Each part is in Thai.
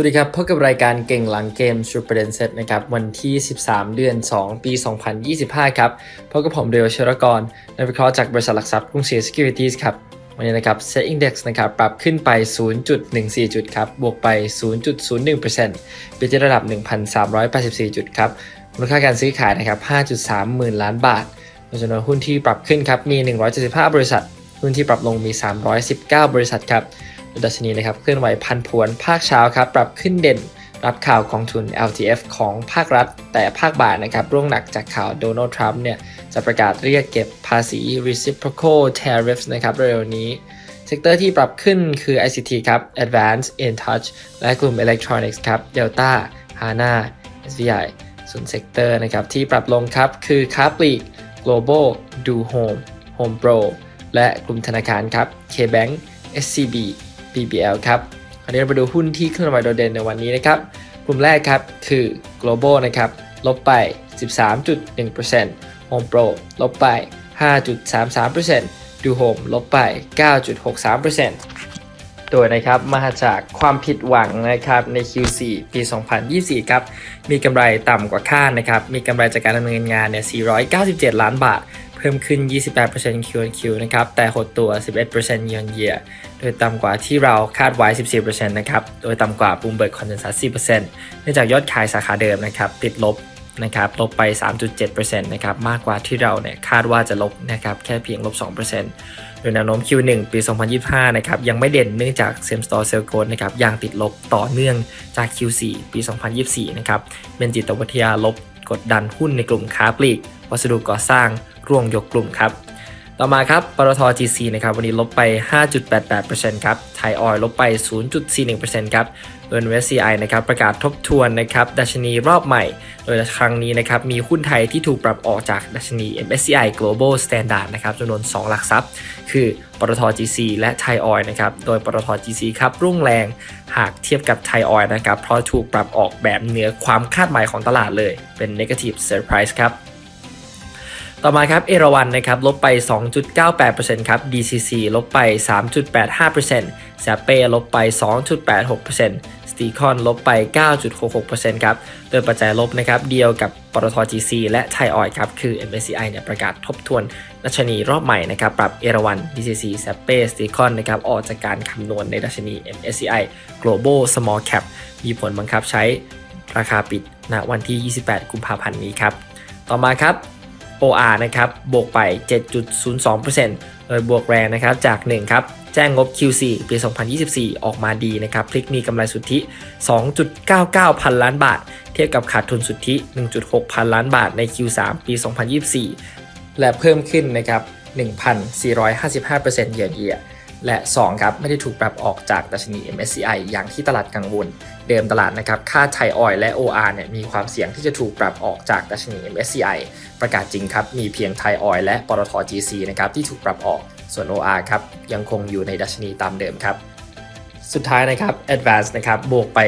สวัสดีครับพบกับรายการเก่งหลังเกม s u p e r d e n Set นะครับวันที่ 13 เดือน 2 ปี 2025 ครับพบกับผมเรียวชรกรนักวิเคราะห์จากบริษัทหลักทรัพย์กรุงศรี Securities ครับวันนี้นะครับ Set Index นะครับปรับขึ้นไป 0.14 จุดครับบวกไป 0.01%ไปที่ระดับ 1,384 จุดครับมูลค่าการซื้อขายนะครับ 5.3 หมื่นล้านบาทจำนวนหุ้นที่ปรับขึ้นครับมี 175 บริษัท หุ้นที่ปรับลงมี 319 บริษัทครับ ดัชนีนะครับเคลื่อนไหวพันผวนภาคเช้าครับปรับขึ้นเด่นรับข่าวกองทุน LTF ของภาครัฐ แต่ภาคบ่ายนะครับร่วงหนักจากข่าวโดนัลด์ทรัมป์เนี่ยจะประกาศเรียกเก็บภาษี reciprocal tariffs นะครับเร็วนี้ เซกเตอร์ที่ปรับขึ้นคือ ICT ครับ Advanced InTouch และกลุ่ม Electronics ครับ Delta HANA SVI ส่วนเซกเตอร์นะครับที่ปรับลงครับคือค้าปลีก Global Do Home Home Pro และกลุ่มธนาคารครับ KBank SCB BBL ครับคราวนี้เราไปดูหุ้นที่เคลื่อนไหวโดดเด่นในวันนี้นะครับกลุ่มแรกครับคือ global นะครับลบไป 13.1% Home Pro ลบไป 5.33% Do Home ลบไป 9.63%โดยนะครับมาจากความผิดหวังนะครับใน Q4 ปี 2024 ครับ มีกำไรต่ำกว่าคาดนะครับ มีกำไรจากการดำเนินงานเนี่ย 497 ล้านบาท เพิ่มขึ้น 28% Q/Q นะครับ แต่หดตัว 11% year on year โดยต่ำกว่าที่เราคาดไว้ 14%นะครับ โดยต่ำกว่า Bloomberg Consensus 4%เนื่องจากยอดขายสาขาเดิมนะครับ ติดลบนะครับลบไป 3.7%นะครับมากกว่าที่เราเนี่ยคาดว่าจะลบนะครับแค่เพียงลบ 2%โดยแนวโน้ม Q1 ปี 2025 นะครับยังไม่เด่นเนื่องจาก Same Store Sales Growth นะครับยังติดลบต่อเนื่องจาก Q4 ปี 2024 นะครับเป็นจิตวิทยาลบกดดันหุ้นในกลุ่มค้าปลีก วัสดุก่อสร้างร่วงยกกลุ่มครับ ต่อมาครับปตท GC นะครับวันนี้ลบไป 5.88%ครับไทยออยลบไป 0.41%ครับโดย MSCI นะครับประกาศทบทวนนะครับดัชนีรอบใหม่ โดยครั้งนี้นะครับมีหุ้นไทยที่ถูกปรับออกจากดัชนี MSCI Global Standard นะครับจำนวน 2 หลักทรัพย์ คือปตท GC และไทยออยนะครับโดยปตท GC ครับรุ่งแรงหากเทียบกับไทยออยนะครับเพราะถูกปรับออกแบบเหนือความคาดหมายของตลาดเลยเป็น negative surprise ครับ ต่อมาครับเอราวันนะครับลบไป 2.98%ครับ DCC ลบไป 3.85%แซเป้ลบไป 2.86%สตีคอนลบไป 9.66%ครับ โดยปัจจัยลบนะครับเดียวกับปตท GC และไทยออยครับคือ MSCI เนี่ยประกาศทบทวนดัชนีรอบใหม่นะครับปรับเอราวัน DCC แซเป้สตีคอนนะครับออกจากการคำนวณในดัชนี MSCI Global Small Cap มีผลบังคับใช้ราคาปิดณวันที่ 28 กุมภาพันธ์นี้ครับต่อมาครับ OR นะครับบวกไป 7.02%โดยบวกแรงนะครับจาก1ครับแจ้งงบ Q4 ปี 2024 ออกมาดีนะครับพลิกมีกำไรสุทธิ 2.99 พันล้านบาท เทียบกับขาดทุนสุทธิ 1.6 พันล้านบาทใน Q3 ปี 2024 และเพิ่มขึ้นนะครับ 1,455%เยียร์เยีย และ 2 ครับ ไม่ได้ถูกปรับออกจากดัชนี MSCI อย่างที่ตลาดกังวล เดิมตลาดนะครับค่าไทยออยและ OR เนี่ยมีความเสี่ยงที่จะถูกปรับออกจากดัชนี MSCI ประกาศจริงครับ มีเพียงไทยออยและปตท GC นะครับที่ถูกปรับออกส่วน OR ครับยังคงอยู่ในดัชนีตามเดิมครับสุดท้ายนะครับ Advance นะครับบวกไป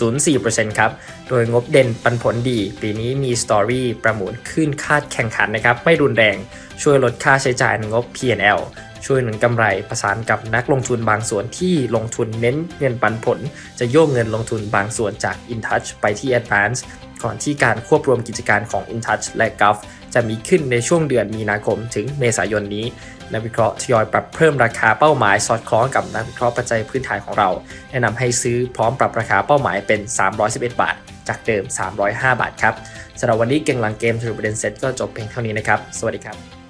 7.04%ครับ โดยงบเด่นปันผลดี ปีนี้มีสตอรี่ประมูลขึ้นคาดแข่งขันนะครับ ไม่รุนแรง ช่วยลดค่าใช้จ่ายในงบ P&L ช่วยหนุนกำไรประสานกับนักลงทุนบางส่วนที่ลงทุนเน้นเงินปันผล จะโยกเงินลงทุนบางส่วนจาก InTouch ไปที่ Advance ก่อนที่การควบรวมกิจการของ InTouch และ Gulf จะมีขึ้นในช่วงเดือนมีนาคมถึงเมษายนนี้ นักวิเคราะห์ทยอยปรับเพิ่มราคาเป้าหมายสอดคล้องกับนักวิเคราะห์ปัจจัยพื้นฐานของเรา แนะนำให้ซื้อพร้อมปรับราคาเป้าหมายเป็น 311 บาท จากเดิม 305 บาทครับสำหรับวันนี้เก่งหลังเกมทรูประเด็นเซ็ตก็จบเพียงเท่านี้นะครับ สวัสดีครับ